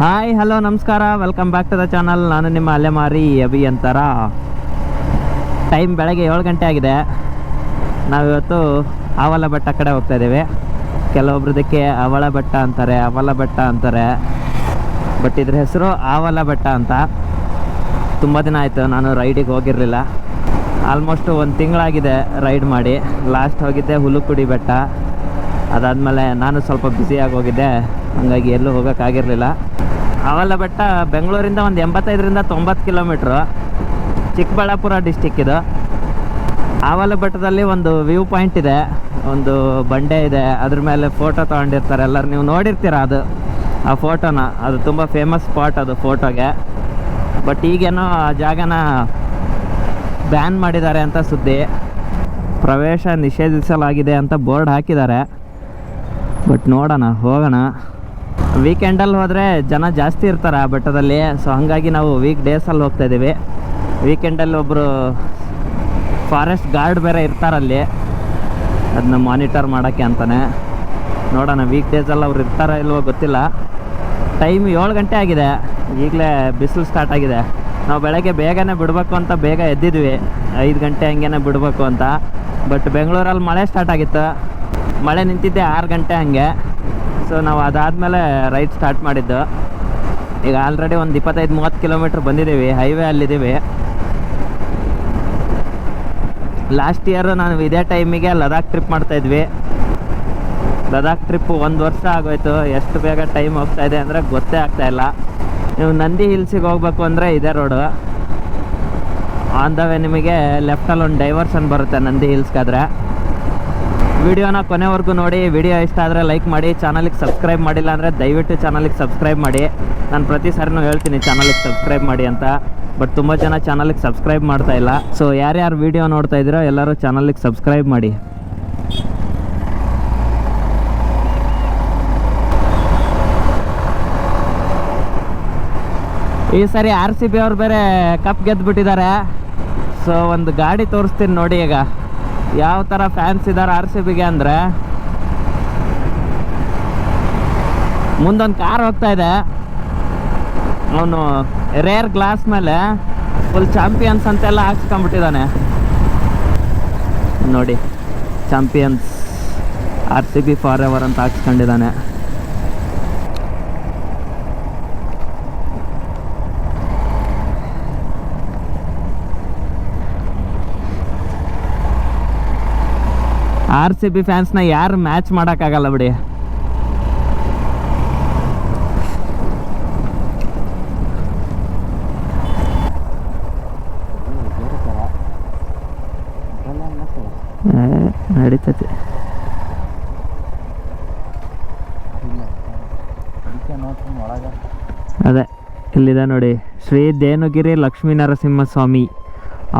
Hi hello ನಮಸ್ಕಾರ. Welcome back to the channel ನಾನು ನಿಮ್ಮ ಅಲೆಮಾರಿ ಅಭಿ ಅಂತಾರ. ಟೈಮ್ ಬೆಳಗ್ಗೆ ಏಳು ಗಂಟೆ ಆಗಿದೆ. ನಾವಿವತ್ತು ಆವಲ ಬೆಟ್ಟ ಕಡೆ ಹೋಗ್ತಾ ಇದ್ದೀವಿ. ಕೆಲವೊಬ್ರದಕ್ಕೆ ಅವಳ ಬೆಟ್ಟ ಅಂತಾರೆ, ಅವಲ ಬೆಟ್ಟ ಅಂತಾರೆ. ಬಟ್ ಇದ್ರ ಹೆಸರು ಆವಲ ಬೆಟ್ಟ ಅಂತ. ತುಂಬ ದಿನ ಆಯಿತು, ನಾನು ರೈಡಿಗೆ ಹೋಗಿರಲಿಲ್ಲ. ಆಲ್ಮೋಸ್ಟ್ ಒಂದು ತಿಂಗಳಾಗಿದೆ ರೈಡ್ ಮಾಡಿ. ಲಾಸ್ಟ್ ಹೋಗಿದ್ದೆ ಹುಲುಕುಡಿ ಬೆಟ್ಟ. ಅದಾದಮೇಲೆ ನಾನು ಸ್ವಲ್ಪ ಬ್ಯುಸಿಯಾಗಿ ಹೋಗಿದ್ದೆ. ಹಾಗಾಗಿ ಎಲ್ಲೂ ಹೋಗೋಕ್ಕಾಗಿರಲಿಲ್ಲ. ಆವಲ ಬೆಟ್ಟ ಬೆಂಗಳೂರಿಂದ ಒಂದು ಎಂಬತ್ತೈದರಿಂದ ತೊಂಬತ್ತು ಕಿಲೋಮೀಟ್ರು. ಚಿಕ್ಕಬಳ್ಳಾಪುರ ಡಿಸ್ಟಿಕ್ ಇದು. ಆವಲ ಬೆಟ್ಟದಲ್ಲಿ ಒಂದು ವ್ಯೂ ಪಾಯಿಂಟ್ ಇದೆ. ಒಂದು ಬಂಡೆ ಇದೆ. ಅದ್ರ ಮೇಲೆ ಫೋಟೋ ತೊಗೊಂಡಿರ್ತಾರೆ. ಎಲ್ಲರೂ ನೀವು ನೋಡಿರ್ತೀರ ಅದು? ಆ ಫೋಟೋನ ಅದು ತುಂಬ ಫೇಮಸ್ ಸ್ಪಾಟ್ ಅದು ಫೋಟೋಗೆ ಬಟ್ ಈಗೇನೋ ಆ ಜಾಗನ ಬ್ಯಾನ್ ಮಾಡಿದ್ದಾರೆ ಅಂತ ಸುದ್ದಿ. ಪ್ರವೇಶ ನಿಷೇಧಿಸಲಾಗಿದೆ ಅಂತ ಬೋರ್ಡ್ ಹಾಕಿದ್ದಾರೆ. ಬಟ್ ನೋಡೋಣ, ಹೋಗೋಣ. ವೀಕೆಂಡಲ್ಲಿ ಹೋದರೆ ಜನ ಜಾಸ್ತಿ ಇರ್ತಾರೆ ಆ ಬೆಟ್ಟದಲ್ಲಿ. ಸೊ ಹಾಗಾಗಿ ನಾವು ವೀಕ್ ಡೇಸಲ್ಲಿ ಹೋಗ್ತಾ ಇದ್ದೀವಿ. ವೀಕೆಂಡಲ್ಲಿ ಒಬ್ಬರು ಫಾರೆಸ್ಟ್ ಗಾರ್ಡ್ ಬೇರೆ ಇರ್ತಾರಲ್ಲಿ ಅದನ್ನ ಮಾನಿಟರ್ ಮಾಡೋಕ್ಕೆ ಅಂತಾನೆ. ನೋಡೋಣ ವೀಕ್ ಡೇಸಲ್ಲಿ ಅವ್ರು ಇರ್ತಾರೋ ಇಲ್ವೋ ಗೊತ್ತಿಲ್ಲ. ಟೈಮ್ ಏಳು ಗಂಟೆ ಆಗಿದೆ. ಈಗಲೇ ಬಿಸಿಲು ಸ್ಟಾರ್ಟ್ ಆಗಿದೆ. ನಾವು ಬೆಳಗ್ಗೆ ಬೇಗನೆ ಬಿಡಬೇಕು ಅಂತ ಬೇಗ ಎದ್ದಿದ್ವಿ. ಐದು ಗಂಟೆ ಹಂಗೇನೆ ಬಿಡಬೇಕು ಅಂತ. ಬಟ್ ಬೆಂಗಳೂರಲ್ಲಿ ಮಳೆ ಸ್ಟಾರ್ಟ್ ಆಗಿತ್ತು. ಮಳೆ ನಿಂತಿದ್ದೆ ಆರು ಗಂಟೆ ಹಂಗೆ. ಸೊ ನಾವು ಅದಾದಮೇಲೆ ರೈಡ್ ಸ್ಟಾರ್ಟ್ ಮಾಡಿದ್ದು. ಈಗ ಆಲ್ರೆಡಿ ಒಂದು ಇಪ್ಪತ್ತೈದು, ಮೂವತ್ತು ಕಿಲೋಮೀಟ್ರ್ ಬಂದಿದ್ದೀವಿ. ಹೈವೇ ಅಲ್ಲಿದ್ದೀವಿ. ಲಾಸ್ಟ್ ಇಯರ್ ನಾನು ಇದೇ ಟೈಮಿಗೆ ಲದಾಖ್ ಟ್ರಿಪ್ ಮಾಡ್ತಾಯಿದ್ವಿ ಲದಾಖ್ ಟ್ರಿಪ್ಪು ಒಂದು ವರ್ಷ ಆಗೋಯ್ತು. ಎಷ್ಟು ಬೇಗ ಟೈಮ್ ಹೋಗ್ತಾ ಇದೆ ಅಂದರೆ ಗೊತ್ತೇ ಆಗ್ತಾ ಇಲ್ಲ. ನೀವು ನಂದಿ ಹಿಲ್ಸಿಗೆ ಹೋಗ್ಬೇಕು ಅಂದರೆ ಇದೇ ರೋಡು ಆನ್ ದ ವೇ ನಿಮಗೆ ಲೆಫ್ಟಲ್ಲಿ ಒಂದು ಡೈವರ್ಷನ್ ಬರುತ್ತೆ ನಂದಿ ಹಿಲ್ಸ್ಗಾದ್ರೆ. ವಿಡಿಯೋನ ಕೊನೆವರೆಗೂ ನೋಡಿ, ವಿಡಿಯೋ ಇಷ್ಟ ಆದರೆ ಲೈಕ್ ಮಾಡಿ ಚಾನಲಿಗೆ ಸಬ್ಸ್ಕ್ರೈಬ್ ಮಾಡಿಲ್ಲ ಅಂದರೆ ದಯವಿಟ್ಟು ಚಾನಲಿಗೆ ಸಬ್ಸ್ಕ್ರೈಬ್ ಮಾಡಿ. ನಾನು ಪ್ರತಿ ಸಾರಿನೂ ಹೇಳ್ತೀನಿ ಚಾನಲಿಗೆ ಸಬ್ಸ್ಕ್ರೈಬ್ ಮಾಡಿ ಅಂತ. ಬಟ್ ತುಂಬ ಜನ ಚಾನಲಿಗೆ ಸಬ್ಸ್ಕ್ರೈಬ್ ಮಾಡ್ತಾ ಇಲ್ಲ. ಸೊ ಯಾರ್ಯಾರು ವಿಡಿಯೋ ನೋಡ್ತಾ ಇದ್ದೀರೋ ಎಲ್ಲರೂ ಚಾನಲಿಗೆ ಸಬ್ಸ್ಕ್ರೈಬ್ ಮಾಡಿ. ಈ ಸರಿ ಆರ್ ಸಿ ಬಿ ಅವ್ರು ಬೇರೆ ಕಪ್ ಗೆದ್ದುಬಿಟ್ಟಿದ್ದಾರೆ ಸೊ ಒಂದು ಗಾಡಿ ತೋರಿಸ್ತೀನಿ ನೋಡಿ ಈಗ. ಯಾವ ಥರ ಫ್ಯಾನ್ಸ್ ಇದ್ದಾರೆ ಆರ್ ಸಿ ಬಿಗೆ ಅಂದರೆ? ಮುಂದೊಂದು ಕಾರ್ ಹೋಗ್ತಾ ಇದೆ. ಅವನು ರೇರ್ ಗ್ಲಾಸ್ ಮೇಲೆ ಫುಲ್ ಚಾಂಪಿಯನ್ಸ್ ಅಂತೆಲ್ಲ ಹಾಕ್ಸ್ಕೊಂಬಿಟ್ಟಿದ್ದಾನೆ ನೋಡಿ champions R C B forever ಅಂತ ಹಾಕ್ಸ್ಕೊಂಡಿದ್ದಾನೆ. ಆರ್ ಸಿ ಬಿ ಫ್ಯಾನ್ಸ್ನ ಯಾರು ಮ್ಯಾಚ್ ಮಾಡೋಕ್ಕಾಗಲ್ಲ ಬಿಡಿ. ನಡೀತೈತಿ. ಅದೇ, ಇಲ್ಲಿದೆ ನೋಡಿ. ಶ್ರೀ ದೇನುಗಿರಿ ಲಕ್ಷ್ಮೀ ನರಸಿಂಹಸ್ವಾಮಿ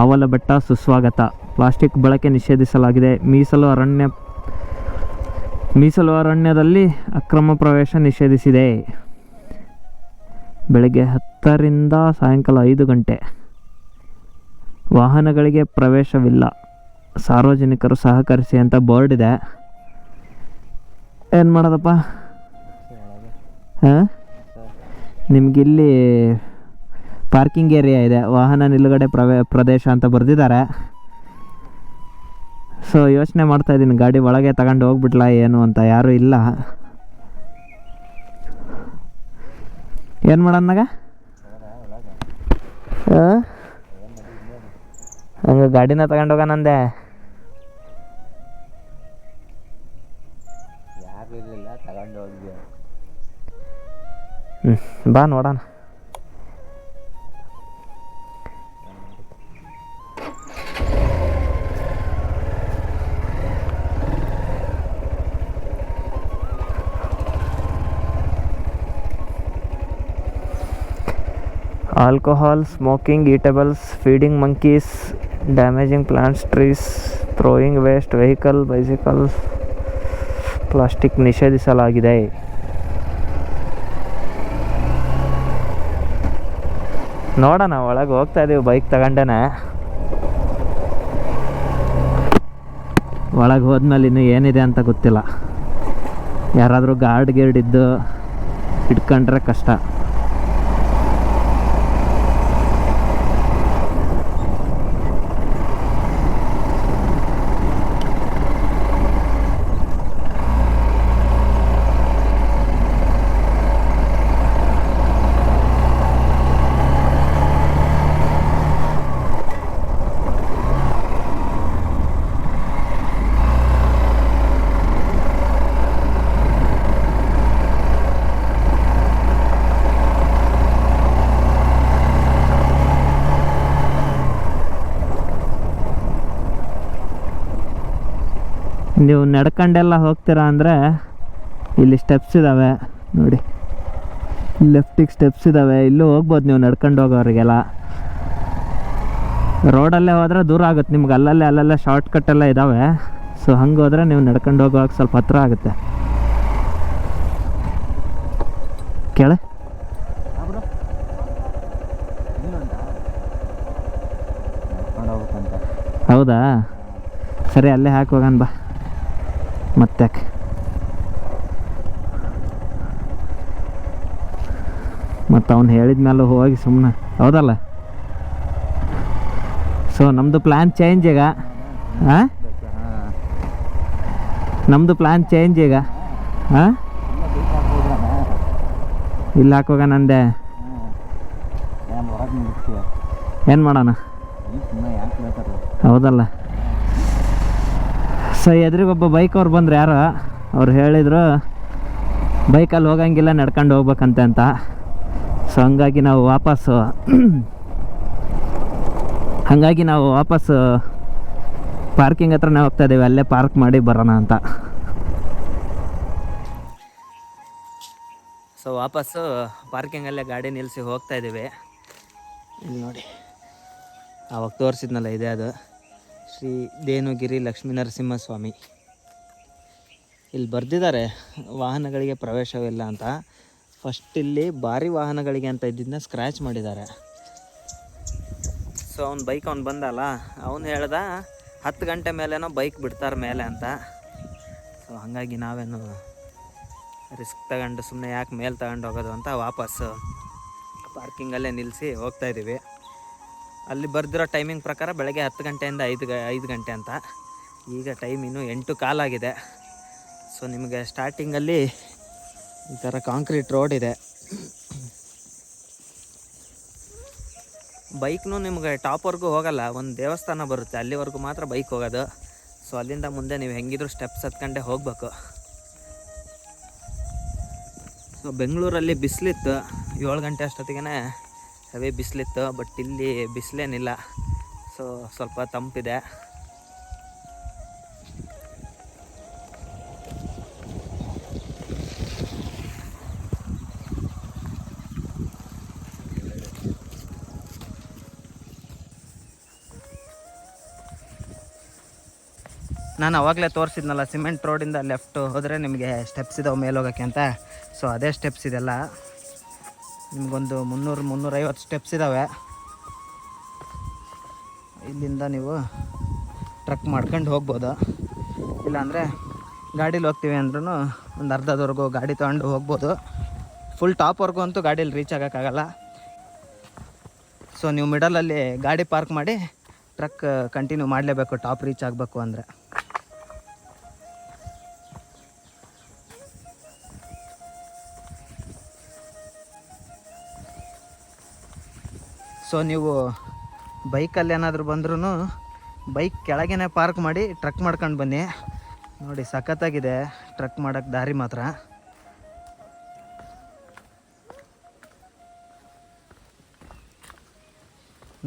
ಅವಲ ಬೆಟ್ಟ ಸುಸ್ವಾಗತ. ಪ್ಲಾಸ್ಟಿಕ್ ಬಳಕೆ ನಿಷೇಧಿಸಲಾಗಿದೆ. ಮೀಸಲು ಅರಣ್ಯ, ಮೀಸಲು ಅರಣ್ಯದಲ್ಲಿ ಅಕ್ರಮ ಪ್ರವೇಶ ನಿಷೇಧಿಸಿದೆ. ಬೆಳಗ್ಗೆ ಹತ್ತರಿಂದ ಸಾಯಂಕಾಲ ಐದು ಗಂಟೆ ವಾಹನಗಳಿಗೆ ಪ್ರವೇಶವಿಲ್ಲ. ಸಾರ್ವಜನಿಕರು ಸಹಕರಿಸಿ ಅಂತ ಬೋರ್ಡ್ ಇದೆ. ಏನು ಮಾಡೋದಪ್ಪ? ಹಾಂ? ನಿಮಗಿಲ್ಲಿ ಪಾರ್ಕಿಂಗ್ ಏರಿಯಾ ಇದೆ. ವಾಹನ ನಿಲುಗಡೆ ಪ್ರವೇ, ಪ್ರದೇಶ ಅಂತ ಬರೆದಿದ್ದಾರೆ. ಸೊ ಯೋಚನೆ ಮಾಡ್ತಾ ಇದ್ದೀನಿ ಗಾಡಿ ಒಳಗೆ ತಗೊಂಡು ಹೋಗ್ಬಿಟ್ಲಾ ಏನು ಅಂತ ಯಾರೂ ಇಲ್ಲ. ಏನು ಮಾಡೋಣಾಗ ಹಂಗೆ ಗಾಡಿನ ತಗೊಂಡು ಹೋಗೋಣಂದೆ ಬಾ ನೋಡೋಣ. Alcohol smoking eatables feeding monkeys damaging plants trees throwing waste vehicle bicycles plastic ನಿಷೇಧಿಸಲಾಗಿದೆ. ನೋಡೋಣ, ಒಳಗೆ ಹೋಗ್ತಾ ಇದೀವಿ ಬೈಕ್ ತಗೊಂಡೇನೆ. ಒಳಗೆ ಹೋದ್ಮೇಲೆ ಇನ್ನು ಏನಿದೆ ಅಂತ ಗೊತ್ತಿಲ್ಲ. ಯಾರಾದರೂ ಗಾರ್ಡ್ ಗೇರ್ಡ್ ಇದ್ದು ಇಟ್ಕೊಂಡ್ರೆ ಕಷ್ಟ. ನೀವು ನಡ್ಕೊಂಡೆಲ್ಲ ಹೋಗ್ತೀರಾ ಅಂದರೆ ಇಲ್ಲಿ ಸ್ಟೆಪ್ಸ್ ಇದ್ದಾವೆ ನೋಡಿ. ಲೆಫ್ಟಿಗೆ ಸ್ಟೆಪ್ಸ್ ಇದ್ದಾವೆ ಇಲ್ಲೂ ಹೋಗ್ಬೋದು ನೀವು ನಡ್ಕೊಂಡು ಹೋಗೋರಿಗೆಲ್ಲ. ರೋಡಲ್ಲೇ ಹೋದರೆ ದೂರ ಆಗುತ್ತೆ. ನಿಮ್ಗೆ ಅಲ್ಲಲ್ಲೇ ಅಲ್ಲಲ್ಲೇ ಶಾರ್ಟ್ ಎಲ್ಲ ಇದ್ದಾವೆ ಸೊ ಹಂಗೆ ಹೋದರೆ ನೀವು ನಡ್ಕೊಂಡು ಹೋಗೋಕೆ ಸ್ವಲ್ಪ ಹತ್ರ ಆಗುತ್ತೆ. ಕೇಳ. ಹೌದಾ? ಸರಿ, ಅಲ್ಲೇ ಹಾಕಿ ಹೋಗೋಣ ಬಾ. ಮತ್ತೆ ಮತ್ತು ಅವ್ನು ಹೇಳಿದ ಮೇಲೆ ಹೋಗಿ ಸುಮ್ಮನೆ ಹೌದಲ್ಲ? ಸೊ ನಮ್ಮದು ಪ್ಲ್ಯಾನ್ ಚೇಂಜ್ ಈಗ. ಹಾಂ ನಮ್ಮದು ಪ್ಲ್ಯಾನ್ ಚೇಂಜ್ ಈಗ. ಹಾಂ ಇಲ್ಲಿ ಹಾಕೋಗ ನಂದೆ. ಏನು ಮಾಡೋಣ? ಹೌದಲ್ಲ? ಸೊ ಎದುರಿಗೊಬ್ಬ ಬೈಕ್ ಅವ್ರು ಬಂದ್ರು ಯಾರು, ಅವ್ರು ಹೇಳಿದರು ಬೈಕಲ್ಲಿ ಹೋಗಂಗಿಲ್ಲ, ನಡ್ಕೊಂಡು ಹೋಗ್ಬೇಕಂತೆ ಅಂತ. ಸೊ ಹಂಗಾಗಿ ನಾವು ವಾಪಸ್ಸು, ಹಾಗಾಗಿ ನಾವು ವಾಪಸ್ಸು ಪಾರ್ಕಿಂಗ್ ನಾವು ಹೋಗ್ತಾ ಇದ್ದೀವಿ ಅಲ್ಲೇ ಪಾರ್ಕ್ ಮಾಡಿ ಬರೋಣ ಅಂತ. ಸೊ ವಾಪಸ್ಸು ಪಾರ್ಕಿಂಗಲ್ಲೇ ಗಾಡಿ ನಿಲ್ಲಿಸಿ ಹೋಗ್ತಾ ಇದ್ದೀವಿ ಇಲ್ಲಿ ನೋಡಿ, ಆವಾಗ ತೋರಿಸಿದ್ನಲ್ಲ, ಇದೆ ಅದು. ಶ್ರೀ ದೇನುಗಿರಿ ಲಕ್ಷ್ಮೀ ನರಸಿಂಹಸ್ವಾಮಿ ಇಲ್ಲಿ ಬರೆದಿದ್ದಾರೆ, ವಾಹನಗಳಿಗೆ ಪ್ರವೇಶವಿಲ್ಲ ಅಂತ. ಫಸ್ಟ್ ಇಲ್ಲಿ ಭಾರಿ ವಾಹನಗಳಿಗೆ ಅಂತ ಇದ್ದಿದ್ದನ್ನ ಸ್ಕ್ರ್ಯಾಚ್ ಮಾಡಿದ್ದಾರೆ. ಸೊ ಅವ್ನು ಬೈಕ್ ಅವ್ನು ಬಂದಲ್ಲ, ಅವನು ಹೇಳ್ದ ಹತ್ತು ಗಂಟೆ ಮೇಲೇನೋ ಬೈಕ್ ಬಿಡ್ತಾರೆ ಮೇಲೆ ಅಂತ. ಸೊ ಹಾಗಾಗಿ ನಾವೇನು ರಿಸ್ಕ್ ತಗೊಂಡು ಸುಮ್ಮನೆ ಯಾಕೆ ಮೇಲೆ ತಗೊಂಡು ಹೋಗೋದು ಅಂತ ವಾಪಸ್ಸು ಪಾರ್ಕಿಂಗಲ್ಲೇ ನಿಲ್ಲಿಸಿ ಹೋಗ್ತಾ ಇದ್ದೀವಿ ಅಲ್ಲಿ ಬರೆದಿರೋ ಟೈಮಿಂಗ್ ಪ್ರಕಾರ ಬೆಳಗ್ಗೆ ಹತ್ತು ಗಂಟೆಯಿಂದ ಐದು ಗ ಐದು ಗಂಟೆ ಅಂತ. ಈಗ ಟೈಮ್ ಇನ್ನೂ ಎಂಟು ಕಾಲಾಗಿದೆ ಸೊ ನಿಮಗೆ ಸ್ಟಾರ್ಟಿಂಗಲ್ಲಿ ಈ ಥರ ಕಾಂಕ್ರೀಟ್ ರೋಡ್ ಇದೆ. ಬೈಕ್ನು ನಿಮಗೆ ಟಾಪ್ವರೆಗೂ ಹೋಗಲ್ಲ, ಒಂದು ದೇವಸ್ಥಾನ ಬರುತ್ತೆ, ಅಲ್ಲಿವರೆಗೂ ಮಾತ್ರ ಬೈಕ್ ಹೋಗೋದು. ಸೊ ಅಲ್ಲಿಂದ ಮುಂದೆ ನೀವು ಹೆಂಗಿದ್ರು ಸ್ಟೆಪ್ಸ್ ಹತ್ಕೊಂಡೆ ಹೋಗಬೇಕು. ಸೊ ಬೆಂಗಳೂರಲ್ಲಿ ಬಿಸಿಲಿತ್ತು, ಏಳು ಗಂಟೆ ಅಷ್ಟೊತ್ತಿಗೆ ಹೆವಿ ಬಿಸಿಲಿತ್ತು ಬಟ್ ಇಲ್ಲಿ ಬಿಸಿಲೇನಿಲ್ಲ. ಸೊ ಸ್ವಲ್ಪ ತಂಪಿದೆ. ನಾನು ಅವಾಗಲೇ ತೋರಿಸಿದ್ನಲ್ಲ, ಸಿಮೆಂಟ್ ರೋಡಿಂದ ಲೆಫ್ಟ್ ಹೋದರೆ ನಿಮಗೆ ಸ್ಟೆಪ್ಸ್ ಇದಾವೆ ಮೇಲೆ ಹೋಗೋಕ್ಕೆ ಅಂತ. ಸೊ ಅದೇ ಸ್ಟೆಪ್ಸ್ ಇದೆಲ್ಲ. ನಿಮಗೊಂದು ಮುನ್ನೂರು, ಮುನ್ನೂರೈವತ್ತು ಸ್ಟೆಪ್ಸ್ ಇದ್ದಾವೆ ಇಲ್ಲಿಂದ ನೀವು ಟ್ರಕ್ ಮಾಡ್ಕೊಂಡು ಹೋಗ್ಬೋದು? ಇಲ್ಲಾಂದರೆ ಗಾಡೀಲಿ ಹೋಗ್ತೀವಿ ಅಂದ್ರೂ ಒಂದು ಅರ್ಧದವರೆಗೂ ಗಾಡಿ ತೊಗೊಂಡು ಹೋಗ್ಬೋದು. ಫುಲ್ ಟಾಪ್ವರೆಗೂ ಅಂತೂ ಗಾಡೀಲಿ ರೀಚ್ ಆಗೋಕ್ಕಾಗಲ್ಲ. ಸೊ ನೀವು ಮಿಡಲಲ್ಲಿ ಗಾಡಿ ಪಾರ್ಕ್ ಮಾಡಿ ಟ್ರಕ್ ಕಂಟಿನ್ಯೂ ಮಾಡಲೇಬೇಕು ಟಾಪ್ ರೀಚ್ ಆಗಬೇಕು ಅಂದರೆ. ಸೊ ನೀವು ಬೈಕಲ್ಲಿ ಏನಾದರೂ ಬಂದ್ರೂ ಬೈಕ್ ಕೆಳಗೇನೆ ಪಾರ್ಕ್ ಮಾಡಿ ಟ್ರಕ್ ಮಾಡ್ಕೊಂಡು ಬನ್ನಿ. ನೋಡಿ, ಸಖತ್ತಾಗಿದೆ ಟ್ರಕ್ ಮಾಡೋಕ್ಕೆ ದಾರಿ ಮಾತ್ರ.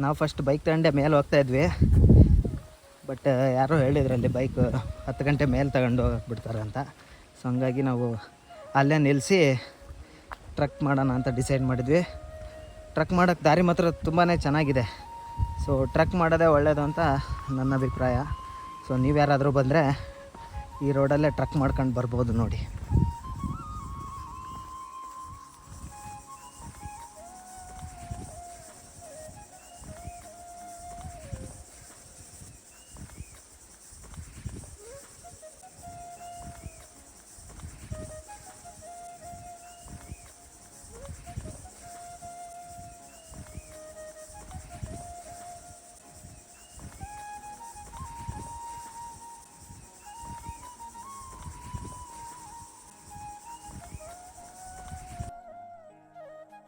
ನಾವು ಫಸ್ಟ್ ಬೈಕ್ ತಗೊಂಡೆ ಮೇಲೆ ಹೋಗ್ತಾ ಇದ್ವಿ. ಬಟ್ ಯಾರೋ ಹೇಳಿದ್ರಲ್ಲಿ ಬೈಕ್ ಹತ್ತು ಗಂಟೆ ಮೇಲೆ ತಗೊಂಡು ಹೋಗ್ಬಿಡ್ತಾರೆ ಅಂತ. ಸೊ ಹಂಗಾಗಿ ನಾವು ಅಲ್ಲೇ ನಿಲ್ಲಿಸಿ ಟ್ರಕ್ ಮಾಡೋಣ ಅಂತ ಡಿಸೈಡ್ ಮಾಡಿದ್ವಿ. ಟ್ರಕ್ ಮಾಡೋಕ್ಕೆ ದಾರಿ ಮಾತ್ರ ತುಂಬಾ ಚೆನ್ನಾಗಿದೆ. ಸೊ ಟ್ರಕ್ ಮಾಡೋದೇ ಒಳ್ಳೆಯದು ಅಂತ ನನ್ನ ಅಭಿಪ್ರಾಯ. ಸೊ ನೀವು ಯಾರಾದರೂ ಬಂದರೆ ಈ ರೋಡಲ್ಲೇ ಟ್ರಕ್ ಮಾಡ್ಕೊಂಡು ಬರ್ಬೋದು ನೋಡಿ.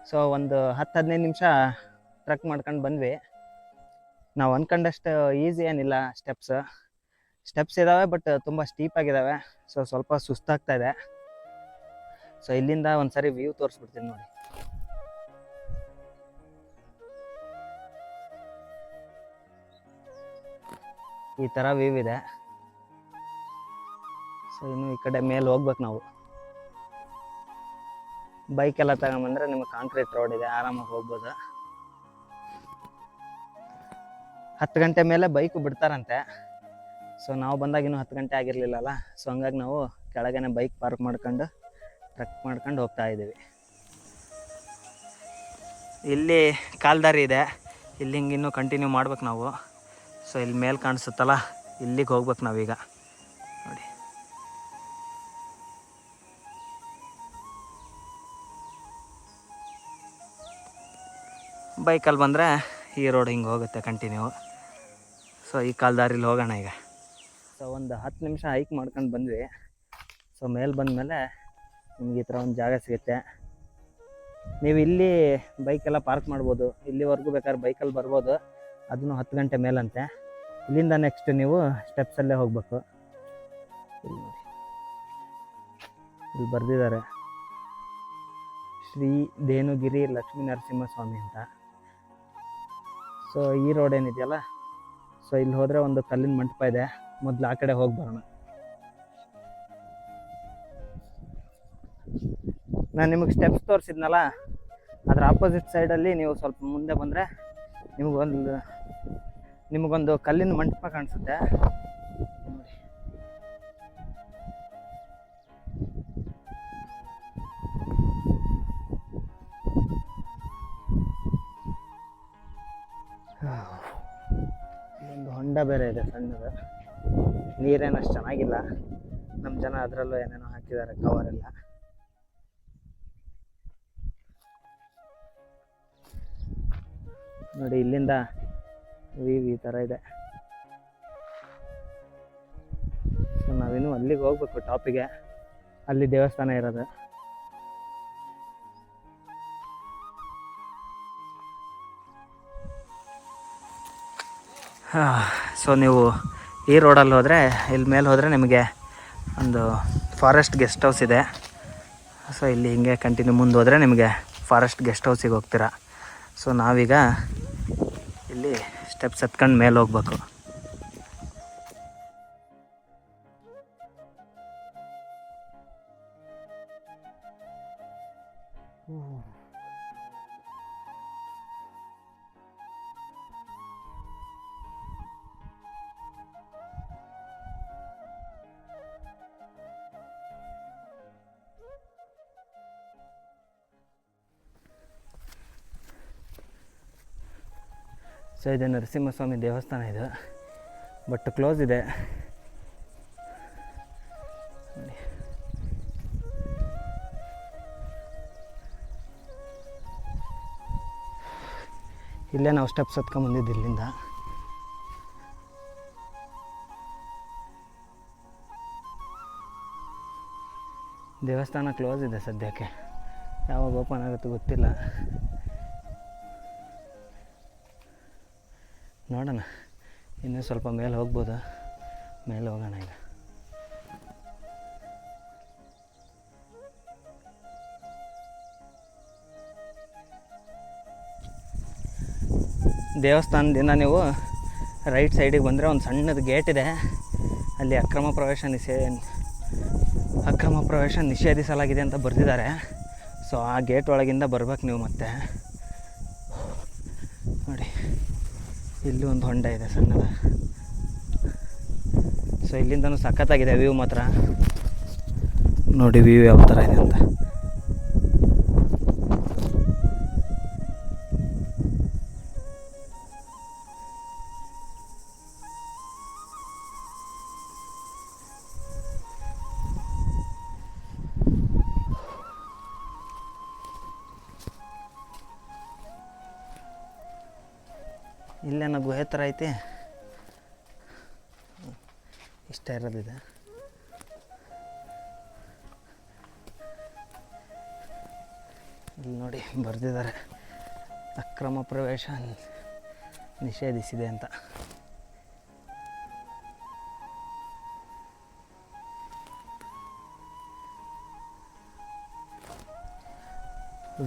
ಸೊ ಒಂದು ಹತ್ತು, ಹದಿನೈದು ನಿಮಿಷ ಟ್ರಕ್ ಮಾಡ್ಕೊಂಡು ಬಂದ್ವಿ. ನಾವು ಅಂದ್ಕೊಂಡಷ್ಟು ಈಸಿ ಏನಿಲ್ಲ ಸ್ಟೆಪ್ಸ್ ಸ್ಟೆಪ್ಸ್ ಇದ್ದಾವೆ ಬಟ್ ತುಂಬ ಸ್ಟೀಪ್ ಆಗಿದ್ದಾವೆ ಸೊ ಸ್ವಲ್ಪ ಸುಸ್ತಾಗ್ತಾ ಇದೆ. ಸೊ ಇಲ್ಲಿಂದ ಒಂದ್ಸರಿ ವ್ಯೂ ತೋರಿಸ್ಬಿಡ್ತೀನಿ ನೋಡಿ. ಈ ಥರ ವ್ಯೂ ಇದೆ. ಸೊ ಇನ್ನು ಈ ಕಡೆ ಮೇಲೆ ಹೋಗ್ಬೇಕು ನಾವು. ಬೈಕ್ ಎಲ್ಲ ತಗೊಂಬಂದ್ರೆ ನಿಮಗೆ ಕಾಂಕ್ರೀಟ್ ರೋಡ್ ಇದೆ, ಆರಾಮಾಗಿ ಹೋಗ್ಬೋದು. ಹತ್ತು ಗಂಟೆ ಮೇಲೆ ಬೈಕು ಬಿಡ್ತಾರಂತೆ. ಸೊ ನಾವು ಬಂದಾಗ ಇನ್ನೂ ಹತ್ತು ಗಂಟೆ ಆಗಿರಲಿಲ್ಲಲ್ಲ ಸೊ ಹಂಗಾಗಿ ನಾವು ಕೆಳಗೇನೆ ಬೈಕ್ ಪಾರ್ಕ್ ಮಾಡ್ಕೊಂಡು ಟ್ರಕ್ ಮಾಡ್ಕೊಂಡು ಹೋಗ್ತಾ ಇದ್ದೀವಿ. ಇಲ್ಲಿ ಕಾಲ್ದಾರಿ ಇದೆ, ಇಲ್ಲಿ ಹಿಂಗೆ ಇನ್ನೂ ಕಂಟಿನ್ಯೂ ಮಾಡ್ಬೇಕು ನಾವು. ಸೊ ಇಲ್ಲಿ ಮೇಲೆ ಕಾಣಿಸುತ್ತಲ್ಲ, ಇಲ್ಲಿಗೆ ಹೋಗ್ಬೇಕು ನಾವೀಗ. ಬೈಕಲ್ಲಿ ಬಂದರೆ ಈ ರೋಡ್ ಹಿಂಗೆ ಹೋಗುತ್ತೆ ಕಂಟಿನ್ಯೂ. ಸೊ ಈ ಕಾಲ್ದಾರಿಲಿ ಹೋಗೋಣ ಈಗ. ಸೊ ಒಂದು ಹತ್ತು ನಿಮಿಷ ಹೈಕ್ ಮಾಡ್ಕೊಂಡು ಬಂದ್ವಿ. ಸೊ ಮೇಲೆ ಬಂದಮೇಲೆ ನಿಮ್ಗೆ ಈ ಥರ ಒಂದು ಜಾಗ ಸಿಗುತ್ತೆ. ನೀವು ಇಲ್ಲಿ ಬೈಕೆಲ್ಲ ಪಾರ್ಕ್ ಮಾಡ್ಬೋದು. ಇಲ್ಲಿವರೆಗೂ ಬೇಕಾದ್ರೆ ಬೈಕಲ್ಲಿ ಬರ್ಬೋದು. ಅದನ್ನು ಹತ್ತು ಗಂಟೆ ಮೇಲಂತೆ. ಇಲ್ಲಿಂದ ನೆಕ್ಸ್ಟ್ ನೀವು ಸ್ಟೆಪ್ಸಲ್ಲೇ ಹೋಗಬೇಕು. ಇಲ್ಲಿ ನೋಡಿ. ಇಲ್ಲಿ ಬರೆದಿದ್ದಾರೆ. ಶ್ರೀ ದೇನುಗಿರಿ ಲಕ್ಷ್ಮೀ ನರಸಿಂಹಸ್ವಾಮಿ ಅಂತ. ಸೊ ಈ ರೋಡ್ ಏನಿದೆಯಲ್ಲ? ಸೊ ಇಲ್ಲಿ ಹೋದರೆ ಒಂದು ಕಲ್ಲಿನ ಮಂಟಪ ಇದೆ. ಮೊದಲು ಆ ಕಡೆ ಹೋಗಿ ಬರೋಣ. ನಾನು ನಿಮಗೆ ಸ್ಟೆಪ್ಸ್ ತೋರಿಸಿದ್ನಲ್ಲ, ಅದರ ಆಪೋಸಿಟ್ ಸೈಡಲ್ಲಿ ನೀವು ಸ್ವಲ್ಪ ಮುಂದೆ ಬಂದರೆ ನಿಮಗೊಂದು ನಿಮಗೊಂದು ಕಲ್ಲಿನ ಮಂಟಪ ಕಾಣಿಸುತ್ತೆ. ಹೊಂಡ ಬೇರೆ ಇದೆ ಸಣ್ಣದು. ನೀರೇನು ಅಷ್ಟು ಚೆನ್ನಾಗಿಲ್ಲ. ನಮ್ಮ ಜನ ಅದರಲ್ಲೂ ಏನೇನೋ ಹಾಕಿದ್ದಾರೆ ಕವರೆಲ್ಲ ನೋಡಿ, ಇಲ್ಲಿಂದ ವೀವ್ ಈ ಥರ ಇದೆ. ಸೊ, ನಾವಿನ್ನು ಅಲ್ಲಿಗೆ ಹೋಗ್ಬೇಕು ಟಾಪಿಗೆ ಅಲ್ಲಿ ದೇವಸ್ಥಾನ ಇರೋದು. ಸೊ ನೀವು ಈ ರೋಡಲ್ಲಿ ಹೋದರೆ, ಇಲ್ಲಿ ಮೇಲೆ ಹೋದರೆ ನಿಮಗೆ ಒಂದು ಫಾರೆಸ್ಟ್ ಗೆಸ್ಟ್ ಹೌಸ್ ಇದೆ. ಸೊ ಇಲ್ಲಿ ಹಿಂಗೆ ಕಂಟಿನ್ಯೂ ಮುಂದೆ ಹೋದರೆ ನಿಮಗೆ ಫಾರೆಸ್ಟ್ ಗೆಸ್ಟ್ ಹೌಸಿಗೆ ಹೋಗ್ತೀರಾ. ಸೊ ನಾವೀಗ ಇಲ್ಲಿ ಸ್ಟೆಪ್ಸ್ ಹತ್ಕೊಂಡು ಮೇಲೆ ಹೋಗ್ಬೇಕು. ಸೊ ಇದು ನರಸಿಂಹಸ್ವಾಮಿ ದೇವಸ್ಥಾನ ಇದು. ಬಟ್ ಕ್ಲೋಸ್ ಇದೆ. ಇಲ್ಲೇ ನಾವು ಸ್ಟೆಪ್ಸ್ ಹತ್ಕೊಂಬಂದಿದ್ದು ಇಲ್ಲಿಂದ. ದೇವಸ್ಥಾನ ಕ್ಲೋಸ್ ಇದೆ ಸದ್ಯಕ್ಕೆ. ಯಾವಾಗ ಓಪನ್ ಆಗುತ್ತೆ ಗೊತ್ತಿಲ್ಲ. ನೋಡೋಣ. ಇನ್ನೂ ಸ್ವಲ್ಪ ಮೇಲೆ ಹೋಗ್ಬೋದು? ಮೇಲೆ ಹೋಗೋಣ ಈಗ. ದೇವಸ್ಥಾನದಿಂದ ನೀವು ರೈಟ್ ಸೈಡಿಗೆ ಬಂದರೆ ಒಂದು ಸಣ್ಣದು ಗೇಟ್ ಇದೆ. ಅಲ್ಲಿ ಅಕ್ರಮ ಪ್ರವೇಶ ನಿಷೇ ಅಕ್ರಮ ಪ್ರವೇಶ ನಿಷೇಧಿಸಲಾಗಿದೆ ಅಂತ ಬರೆದಿದ್ದಾರೆ. ಸೊ ಆ ಗೇಟ್ ಒಳಗಿಂದ ಬರ್ಬೇಕು ನೀವು ಮತ್ತೆ ನೋಡಿ ಇಲ್ಲಿ ಒಂದು ಹೊಂಡ ಇದೆ ಸಣ್ಣದ. ಸೊ ಇಲ್ಲಿಂದನೂ ಸಖತ್ತಾಗಿದೆ ವ್ಯೂ ಮಾತ್ರ. ನೋಡಿ ವ್ಯೂ ಯಾವ ಥರ ಇದೆ ಅಂತ. ಇಲ್ಲೇನೋ ಗುಹೆ ಥರ ಐತಿ. ಇಷ್ಟ ಇರೋದಿದೆ ಇಲ್ಲಿ ನೋಡಿ ಬರೆದಿದ್ದಾರೆ. ಅಕ್ರಮ ಪ್ರವೇಶ ನಿಷೇಧಿಸಿದೆ ಅಂತ.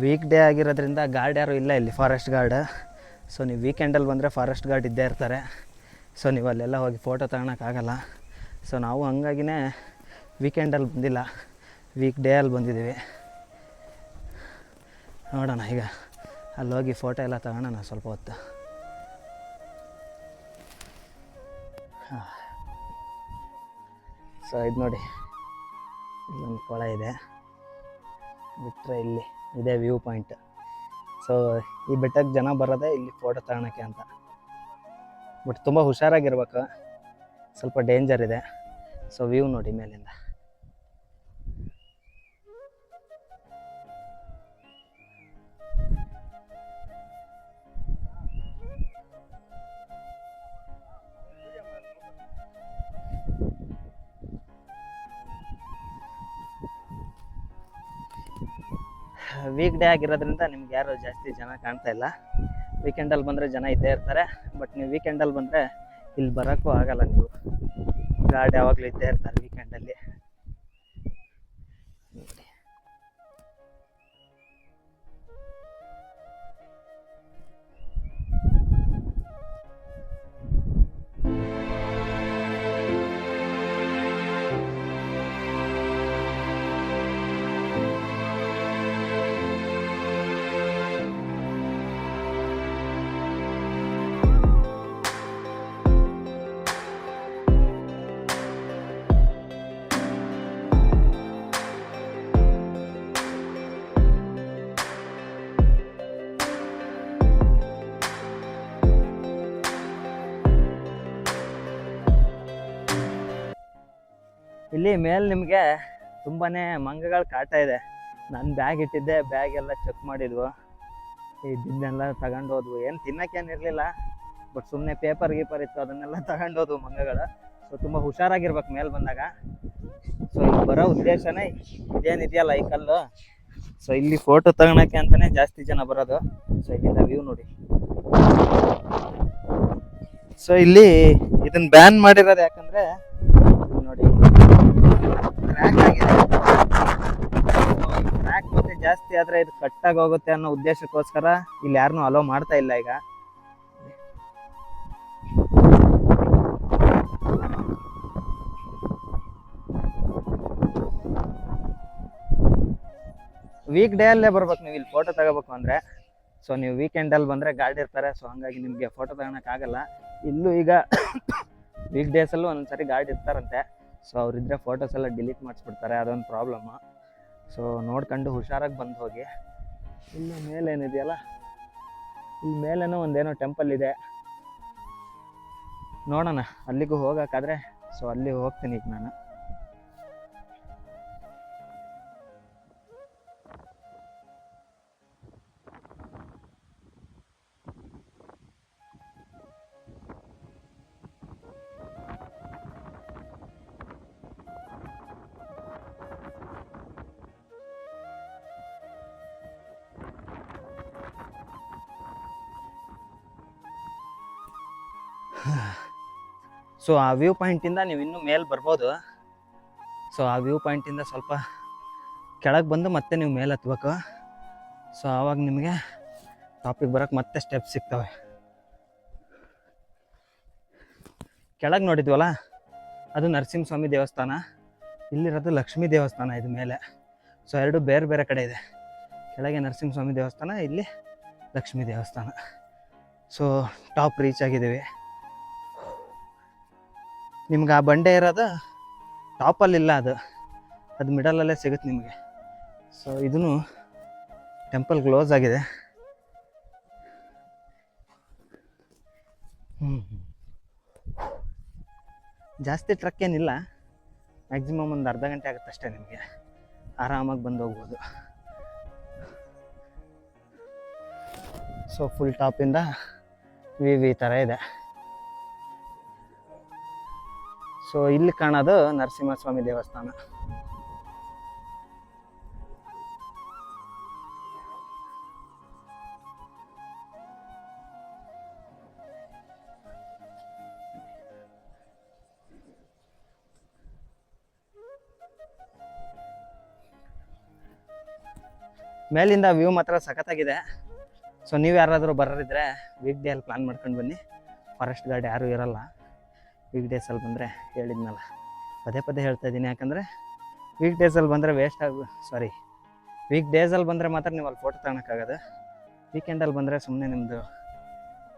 ವೀಕ್ ಡೇ ಆಗಿರೋದ್ರಿಂದ ಗಾರ್ಡ್ ಯಾರು ಇಲ್ಲ ಇಲ್ಲಿ ಫಾರೆಸ್ಟ್ ಗಾರ್ಡ್ ಸೊ ನೀವು ವೀಕೆಂಡಲ್ಲಿ ಬಂದರೆ ಫಾರೆಸ್ಟ್ ಗಾರ್ಡ್ ಇದ್ದೇ ಇರ್ತಾರೆ. ಸೊ ನೀವು ಅಲ್ಲೆಲ್ಲ ಹೋಗಿ ಫೋಟೋ ತಗೊಳಕ್ಕಾಗಲ್ಲ ಸೊ ನಾವು ಹಂಗಾಗಿನೇ ವೀಕೆಂಡಲ್ಲಿ ಬಂದಿಲ್ಲ. ವೀಕ್ ಡೇ ಅಲ್ಲಿ ಬಂದಿದ್ದೀವಿ. ನೋಡೋಣ ಈಗ. ಅಲ್ಲಿ ಹೋಗಿ ಫೋಟೋ ಎಲ್ಲ ತಗೊಳೋಣ ಸ್ವಲ್ಪ ಹೊತ್ತು. ಸೊ ಇದು ನೋಡಿ. ಇಲ್ಲೊಂದು ಕೊಳ ಇದೆ. ಬಿಟ್ಟರೆ ಇಲ್ಲಿ ಇದೇ ವ್ಯೂ ಪಾಯಿಂಟ್ ಸೊ ಈ ಬೆಟ್ಟಕ್ಕೆ ಜನ ಬರೋದೇ ಇಲ್ಲಿ ಫೋಟೋ ತಗೊಳಕ್ಕೆ ಅಂತ. ಬಟ್ ತುಂಬ ಹುಷಾರಾಗಿರ್ಬೇಕು. ಸ್ವಲ್ಪ ಡೇಂಜರ್ ಇದೆ. ಸೊ ವ್ಯೂ ನೋಡಿ ಮೇಲಿಂದ. ವೀಕ್ ಡೇ ಆಗಿರೋದ್ರಿಂದ ನಿಮ್ಗೆ ಯಾರು ಜಾಸ್ತಿ ಜನ ಕಾಣ್ತಾ ಇಲ್ಲ. ವೀಕೆಂಡಲ್ಲಿ ಬಂದರೆ ಜನ ಇದ್ದೇ ಇರ್ತಾರೆ. ಬಟ್ ನೀವು ವೀಕೆಂಡಲ್ಲಿ ಬಂದರೆ ಇಲ್ಲಿ ಬರೋಕ್ಕೂ ಆಗಲ್ಲ ನೀವು. ಗಾರ್ಡ್ ಯಾವಾಗಲೂ ಇದ್ದೇ ಇರ್ತಾರೆ. ಇಲ್ಲಿ ಮೇಲೆ ನಿಮಗೆ ತುಂಬಾ ಮಂಗಗಳು ಕಾಟ ಇದೆ. ನಾನು ಬ್ಯಾಗ್ ಇಟ್ಟಿದ್ದೆ, ಬ್ಯಾಗ್ ಎಲ್ಲ ಚೆಕ್ ಮಾಡಿದ್ವು. ಇದ್ದಿದ್ದೆಲ್ಲ ತಗೊಂಡು ಹೋದ್ವು. ಏನು ತಿನ್ನಕ್ಕೇನು ಇರಲಿಲ್ಲ, ಬಟ್ ಸುಮ್ಮನೆ ಪೇಪರ್ ಗೀಪರ್ ಇತ್ತು, ಅದನ್ನೆಲ್ಲ ತಗೊಂಡು ಹೋದ್ವು ಮಂಗಗಳು. ಸೊ ತುಂಬ ಹುಷಾರಾಗಿರ್ಬೇಕು ಮೇಲೆ ಬಂದಾಗ. ಸೊ ಇಲ್ಲಿ ಬರೋ ಉದ್ದೇಶನೇ ಇದೇನಿದೆಯಲ್ಲ ಈ ಕಲ್ಲು? ಸೊ ಇಲ್ಲಿ ಫೋಟೋ ತಗೊಳಕ್ಕೆ ಅಂತಾನೆ ಜಾಸ್ತಿ ಜನ ಬರೋದು. ಸೊ ಇಲ್ಲಿಂದ ವ್ಯೂ ನೋಡಿ. ಸೊ ಇಲ್ಲಿ ಇದನ್ನ ಬ್ಯಾನ್ ಮಾಡಿರೋದು ಯಾಕಂದ್ರೆ ಮತ್ತೆ ಜಾಸ್ತಿ ಆದ್ರೆ ಇದು ಕಟ್ಟಾಗಿ ಹೋಗುತ್ತೆ ಅನ್ನೋ ಉದ್ದೇಶಕ್ಕೋಸ್ಕರ ಇಲ್ಲಿ ಯಾರನ್ನೂ ಅಲೋ ಮಾಡ್ತಾ ಇಲ್ಲ ಈಗ. ವೀಕ್ ಡೇ ಅಲ್ಲೇ ಬರ್ಬೇಕು ನೀವು, ಇಲ್ಲಿ ಫೋಟೋ ತಗೋಬೇಕು ಅಂದ್ರೆ. ಸೊ ನೀವು ವೀಕೆಂಡಲ್ಲಿ ಬಂದರೆ ಗಾಡಿ ಇರ್ತಾರೆ ಸೊ ಹಂಗಾಗಿ ನಿಮಗೆ ಫೋಟೋ ತಗೊಳಕ್ಕಾಗಲ್ಲ ಇಲ್ಲೂ ಈಗ ವೀಕ್ ಡೇಸಲ್ಲೂ ಒಂದ್ಸರಿ ಗಾಡಿ ಇರ್ತಾರಂತೆ. ಸೊ ಅವರಿದ್ರೆ ಫೋಟೋಸ್ ಎಲ್ಲ ಡಿಲೀಟ್ ಮಾಡಿಸ್ಬಿಡ್ತಾರೆ, ಅದೊಂದು ಪ್ರಾಬ್ಲಮ್ಮು ಸೊ ನೋಡ್ಕೊಂಡು ಹುಷಾರಾಗಿ ಬಂದು ಹೋಗಿ. ಇನ್ನು ಮೇಲೇನಿದೆಯಲ್ಲ? ಇಲ್ಲಿ ಮೇಲೇನೋ ಒಂದೇನೋ ಟೆಂಪಲ್ ಇದೆ. ನೋಡೋಣ, ಅಲ್ಲಿಗೂ ಹೋಗೋಕ್ಕಾದ್ರೆ ಸೊ ಅಲ್ಲಿ ಹೋಗ್ತೀನಿ ಈಗ ನಾನು. ಸೊ ಆ ವ್ಯೂ ಪಾಯಿಂಟಿಂದ ನೀವು ಇನ್ನೂ ಮೇಲೆ ಬರ್ಬೋದು. ಸೊ ಆ ವ್ಯೂ ಪಾಯಿಂಟಿಂದ ಸ್ವಲ್ಪ ಕೆಳಗೆ ಬಂದು ಮತ್ತೆ ನೀವು ಮೇಲೆ ಹತ್ಬೇಕು. ಸೊ ಆವಾಗ ನಿಮಗೆ ಟಾಪಿಗೆ ಬರೋಕ್ಕೆ ಮತ್ತೆ ಸ್ಟೆಪ್ ಸಿಗ್ತವೆ. ಕೆಳಗೆ ನೋಡಿದ್ವಲ್ಲ, ಅದು ನರಸಿಂಹಸ್ವಾಮಿ ದೇವಸ್ಥಾನ, ಇಲ್ಲಿರೋದು ಲಕ್ಷ್ಮೀ ದೇವಸ್ಥಾನ ಇದು ಮೇಲೆ. ಸೊ ಎರಡು ಬೇರೆ ಬೇರೆ ಕಡೆ ಇದೆ. ಕೆಳಗೆ ನರಸಿಂಹಸ್ವಾಮಿ ದೇವಸ್ಥಾನ, ಇಲ್ಲಿ ಲಕ್ಷ್ಮೀ ದೇವಸ್ಥಾನ. ಸೊ ಟಾಪ್ ರೀಚ್ ಆಗಿದ್ದೀವಿ. ನಿಮ್ಗೆ ಆ ಬಂಡೆ ಇರೋದು ಟಾಪಲ್ಲಿಲ್ಲ ಅದು. ಅದು ಮಿಡಲಲ್ಲೇ ಸಿಗುತ್ತೆ ನಿಮಗೆ. ಸೊ ಇದೂ ಟೆಂಪಲ್ ಕ್ಲೋಸ್ ಆಗಿದೆ. ಹ್ಞೂ ಜಾಸ್ತಿ ಟ್ರಕ್ ಏನಿಲ್ಲ. ಮ್ಯಾಕ್ಸಿಮಮ್ ಒಂದು ಅರ್ಧ ಗಂಟೆ ಆಗುತ್ತೆ ಅಷ್ಟೇ ನಿಮಗೆ. ಆರಾಮಾಗಿ ಬಂದು ಹೋಗ್ಬೋದು. ಸೊ ಫುಲ್ ಟಾಪಿಂದ ವಿ ವಿ ಥರ ಇದೆ. ಸೊ ಇಲ್ಲಿ ಕಾಣೋದು ನರಸಿಂಹಸ್ವಾಮಿ ದೇವಸ್ಥಾನ. ಮೇಲಿಂದ ವ್ಯೂ ಮಾತ್ರ ಸಖತ್ತಾಗಿದೆ. ಸೊ ನೀವು ಯಾರಾದರೂ ಬರೋರಿದ್ರೆ ವೀಕ್ ಡೇ ಅಲ್ಲಿ ಪ್ಲಾನ್ ಮಾಡ್ಕೊಂಡು ಬನ್ನಿ. ಫಾರೆಸ್ಟ್ ಗಾರ್ಡ್ ಯಾರೂ ಇರಲ್ಲ. ವೀಕ್ ಡೇಸಲ್ಲಿ ಬಂದರೆ ಹೇಳಿದ್ನಲ್ಲ. ಪದೇ ಪದೇ ಹೇಳ್ತಾ ಇದ್ದೀನಿ. ಯಾಕಂದರೆ ವೀಕ್ ಡೇಸಲ್ಲಿ ಬಂದರೆ ವೇಸ್ಟ್ ಆಗ ಸಾರಿ ವೀಕ್ ಡೇಸಲ್ಲಿ ಬಂದರೆ ಮಾತ್ರ ನೀವು ಅಲ್ಲಿ ಫೋಟೋ ತಗೊಳಕ್ಕಾಗದು ವೀಕೆಂಡಲ್ಲಿ ಬಂದರೆ ಸುಮ್ಮನೆ ನಿಮ್ಮದು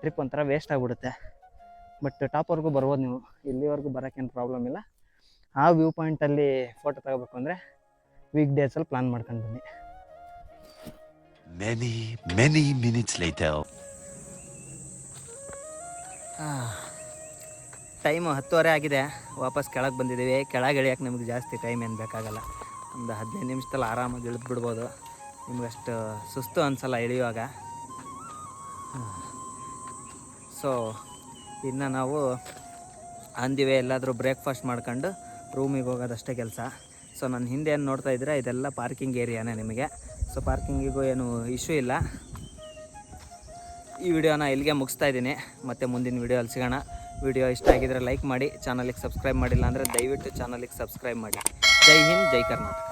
ಟ್ರಿಪ್ ಒಂಥರ ವೇಸ್ಟ್ ಆಗಿಬಿಡುತ್ತೆ. ಬಟ್ ಟಾಪ್ವರೆಗೂ ಬರ್ಬೋದು ನೀವು. ಇಲ್ಲಿವರೆಗೂ ಬರೋಕ್ಕೇನು ಪ್ರಾಬ್ಲಮ್ ಇಲ್ಲ. ಆ ವ್ಯೂ ಪಾಯಿಂಟಲ್ಲಿ ಫೋಟೋ ತಗೋಬೇಕು ಅಂದರೆ ವೀಕ್ ಡೇಸಲ್ಲಿ ಪ್ಲ್ಯಾನ್ ಮಾಡ್ಕೊಂಡು ಬನ್ನಿ. Many many minutes later. Time ಹತ್ತುವರೆ ಆಗಿದೆ. ವಾಪಸ್ ಕೆಳಗೆ ಬಂದಿದ್ದೀವಿ. ಕೆಳಗೆ ಇಳಿಯೋಕೆ ನಮಗೆ ಜಾಸ್ತಿ ಟೈಮ್ ಏನು ಬೇಕಾಗಲ್ಲ. ಒಂದು ಹದಿನೈದು ನಿಮಿಷದಲ್ಲಿ ಆರಾಮಾಗಿ ಇಳಿದು ಬಿಡ್ಬೋದು ನಿಮಗಷ್ಟು ಸುಸ್ತು ಅನಿಸಲ್ಲ ಇಳಿಯುವಾಗ. ಸೊ ಇನ್ನು ನಾವು ಅಂದಿವೆ, ಎಲ್ಲಾದರೂ ಬ್ರೇಕ್ಫಾಸ್ಟ್ ಮಾಡ್ಕೊಂಡು ರೂಮಿಗೆ ಹೋಗೋದಷ್ಟೇ ಕೆಲಸ. ಸೊ ನನ್ನ ಹಿಂದೆ ಏನು ನೋಡ್ತಾ ಇದ್ದೀರಾ, ಇದೆಲ್ಲ ಪಾರ್ಕಿಂಗ್ ಏರಿಯಾನೇ ನಿಮಗೆ. ಸೊ ಪಾರ್ಕಿಂಗಿಗೂ ಏನು ಇಶ್ಯೂ ಇಲ್ಲ. ಈ ವಿಡಿಯೋನ ಇಲ್ಲಿಗೆ ಮುಗಿಸ್ತಾ ಇದ್ದೀನಿ. ಮತ್ತು ಮುಂದಿನ ವಿಡಿಯೋ ಅಲ್ಲಿ ಸಿಗೋಣ. ವಿಡಿಯೋ ಇಷ್ಟ ಆಗಿದ್ರೆ ಲೈಕ್ ಮಾಡಿ ಚಾನಲಿಗೆ ಸಬ್ಸ್ಕ್ರೈಬ್ ಮಾಡಿಲ್ಲ ಅಂದರೆ ದಯವಿಟ್ಟು ಚಾನಲಿಗೆ ಸಬ್ಸ್ಕ್ರೈಬ್ ಮಾಡಿ. ಜೈ ಹಿಂದ್, ಜೈ ಕರ್ನಾಟಕ.